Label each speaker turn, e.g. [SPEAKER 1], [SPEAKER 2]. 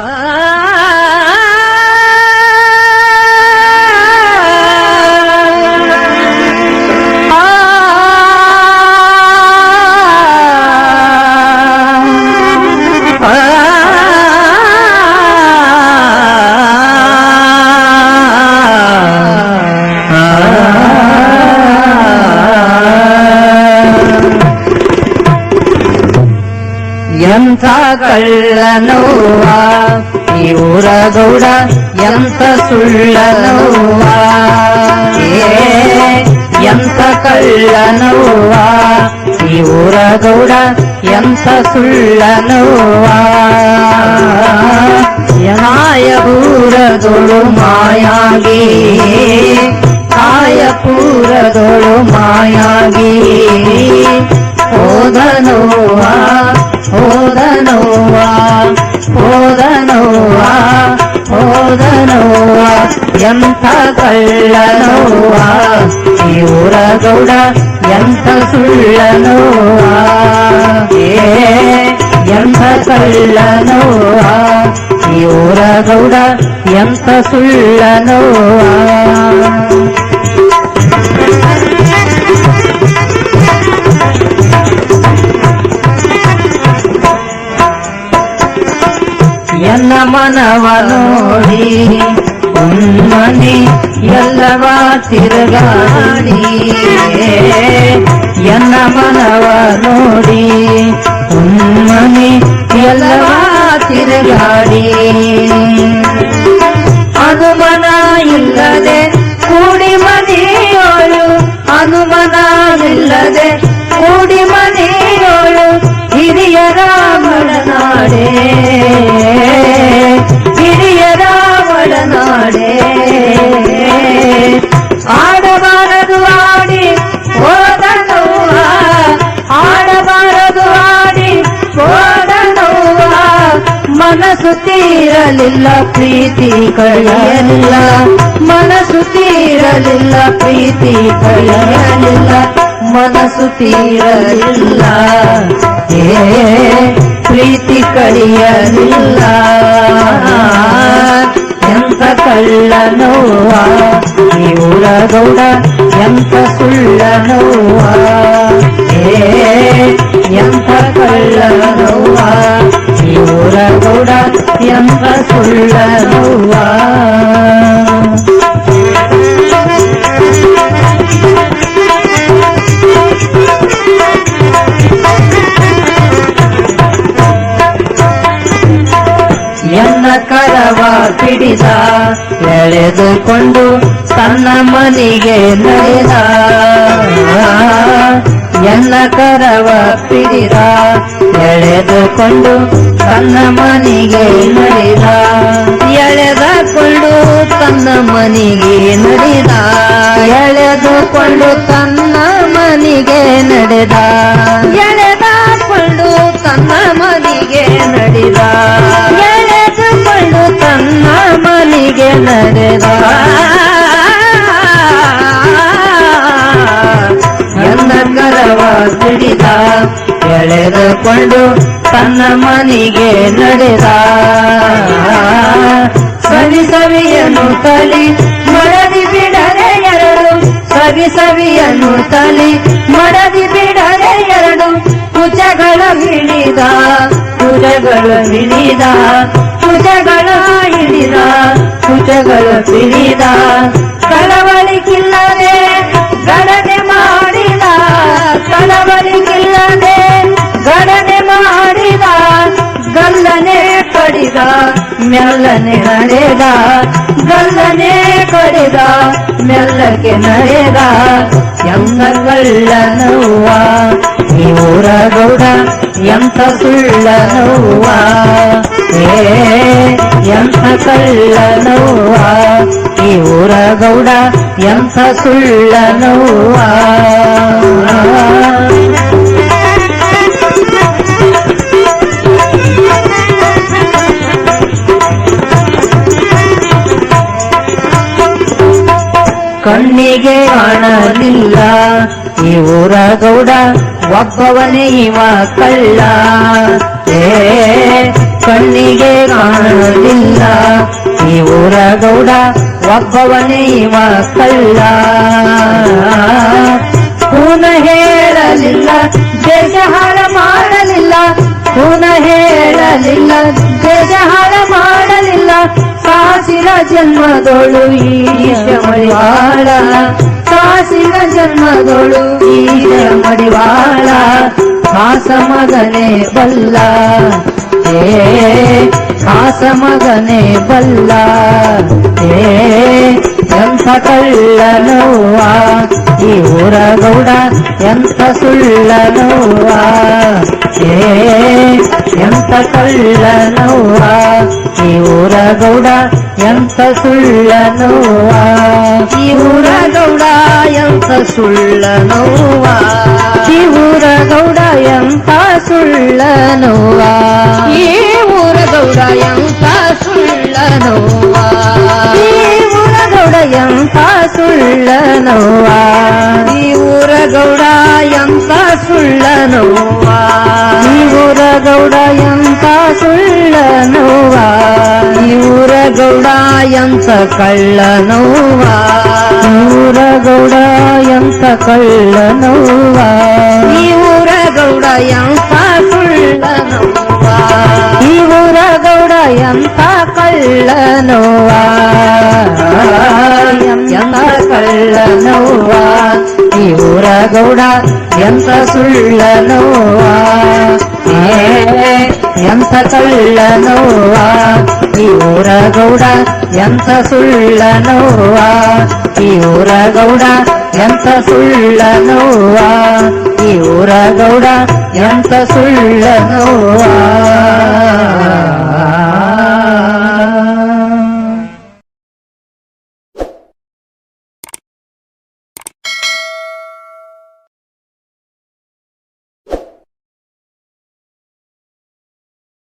[SPEAKER 1] 啊。ಎಂಥ ಕಳ್ಳನೋವ ಊರ ಗೌಡ ಎಂಥ ಸುಳ್ಳನೋವ ಎಂಥ ಕಳ್ಳನೋವ ಊರ ಗೌಡ ಎಂಥ ಸುಳ್ಳನೋವ ಯನಾಯ ಪೂರದೊಳು ಮಾಯಾಗಿ ಕಾಯ ಪೂರದೊಳು ಮಾಯಾಗಿ. గౌడ ఎంత సుళ్ళను ఎంత కళ్ళను ఈ ఊర గౌడ ఎంత సుళ్ళను ఎన్న మనవను ತಿರುಗಾಡಿ ಎನ್ನ ಮನವ ನೋಡಿ ಉನ್ಮನಿ ಎಲ್ಲವ ತಿರುಗಾಡಿ ಅನುಮನ ಇಲ್ಲದೆ ಕೂಡಿ ಮನೆಯೋಳು ಅನುಮನ ಇಲ್ಲದೆ ಕೂಡಿ ಮನೆಯೋಳು ತೀರಲಿಲ್ಲ ಪ್ರೀತಿ ಕಳೆಯಲಿಲ್ಲ. ಮನಸ್ಸು ತೀರಲಿಲ್ಲ ಪ್ರೀತಿ ಕಳೆಯಲಿಲ್ಲ. ಮನಸ್ಸು ತೀರಲಿಲ್ಲ. ಏ, ಪ್ರೀತಿ ಕಳೆಯಲಿಲ್ಲ. ಎಂತ ಕಳ್ಳ ನೋವ ಇವರ ಗೌಡ ಎಂತ ಸುಳ್ಳನೋವ ಏ ಎಂತ ಕಳ್ಳನೋವ ಈ ಎಳೆದುಕೊಂಡು ತನ್ನ ಮನೆಗೆ ನಡೆದ. ಎನ್ನ ಕರವ ಪಿಡಿದ. ಎಳೆದುಕೊಂಡು ತನ್ನ ಮನೆಗೆ ನಡೆದ. ಎಳೆದುಕೊಂಡು ತನ್ನ ಮನೆಗೆ ನಡೆದ. ಎಳೆದುಕೊಂಡು ತನ್ನ ಎಳೆದುಕೊಂಡು ತನ್ನ ಮನೆಗೆ ನಡೆದ ಸವಿ ಸವಿಯನ್ನು ತಲಿ ಮಡದಿ ಬಿಡದೆ ಎರಡು. ಸವಿ ಸವಿಯನ್ನು ತಲಿ ಮಡದಿ ಬಿಡದೆ ಎರಡು. ಕುಜಗಳ ಹಿಡಿದ ಕುಚಗಳ ಹಿಡಿದ ಕುಜಗಳ ಹಿಡಿದ ಕುಚಗಳ ಹಿಡಿದ. ಕಡಿದ ಮೆಲ್ಲನೆ ನಡೆದ ಗಲ್ಲನೆ ಕೊಡಿದ ಮೆಲ್ಲಕ್ಕೆ ನಡೆದ ಈ ಊರ ಗೌಡ ಎಂತ ಸುಳ್ಳನವ್ವ. ಏ ಎಂತ ಕಳ್ಳನವ್ವ. ಊರ ಗೌಡ ಎಂತ ಸುಳ್ಳನವ್ವ. ಕಣ್ಣಿಗೆ ಕಾಣಲಿಲ್ಲ ಈ ಊರ ಗೌಡ ಒಬ್ಬವನೇ ಇವ ಕಳ್ಳ. ಏ, ಕಣ್ಣಿಗೆ ಕಾಣಲಿಲ್ಲ ಊರ ಗೌಡ ಒಬ್ಬವನೇ ಇವ ಕಳ್ಳ. ಕೂನ ಹೇಳಲಿಲ್ಲ, ದೇಶ ಹಾಳ ಮಾಡಲಿಲ್ಲ ಜನ್ಮದೋಳು ಈಶ ಮಡಿವಾಳ ಕಾಸಿರ ಜನ್ಮದೋಳು ಈಶ ಮಡಿವಾಳ ಕಾಸ ಮಗನೇ ಬಲ್ಲ ಏ ಕಾಸ ಮಗನೇ ಬಲ್ಲ ಏ ಎಂಥ ಕಳ್ಳನವ್ವ ಈ ಊರ ಗೌಡ ಎಂಥ ಸುಳ್ಳನವ್ವ ಏ ಎಂಥ ಕಳ್ಳನವ್ವ ಈ ಊರ ಗೌಡ ಎಂಥ ಸುಳ್ಳನವ್ವ ಈ ಊರ ಗೌಡ ಎಂಥ ಸುಳ್ಳನವ್ವ ಈ ಊರ ಗೌಡ ಎಂಥ ಸುಳ್ಳನವ್ವ ಈ ಊರ ಗೌಡ ಎಂಥ ಸುಳ್ಳನವ್ವ ಈ ಊರ ಗೌಡ ಎಂಥ ಸುಳ್ಳನವ್ವ ಈ ಊರ ಗೌಡ ಎಂಥ ಸುಳ್ಳನವ್ವ ಈ ಊರ ಗೌಡ ಎಂಥ ಸುಳ್ಳನವ್ವ ಈ ಊರ ಗೌಡ ಎಂಥ ಕಳ್ಳನವ್ವ ಈ ಊರ ಗೌಡ ಎಂಥ ಕಳ್ಳನವ್ವ ಈ ಊರ ಗೌಡ ಎಂಥ ಸುಳ್ಳನವ್ವ ಈ ಊರ ಗೌಡ ಎಂಥ ಕಳ್ಳನವ್ವ ಎಂಥ ಕಳ್ಳನವ್ವ ಈ ಊರ ಗೌಡ ಎಂಥ ಸುಳ್ಳನವ್ವ ఎంత కళ్ళనోవా ఈ ఊర గౌడ ఎంత సుళ్ళనోవా? ఈ ఊర గౌడ ఎంత సుళ్ళనోవా? ఈ ఊర గౌడ ఎంత సుళ్ళనోవా?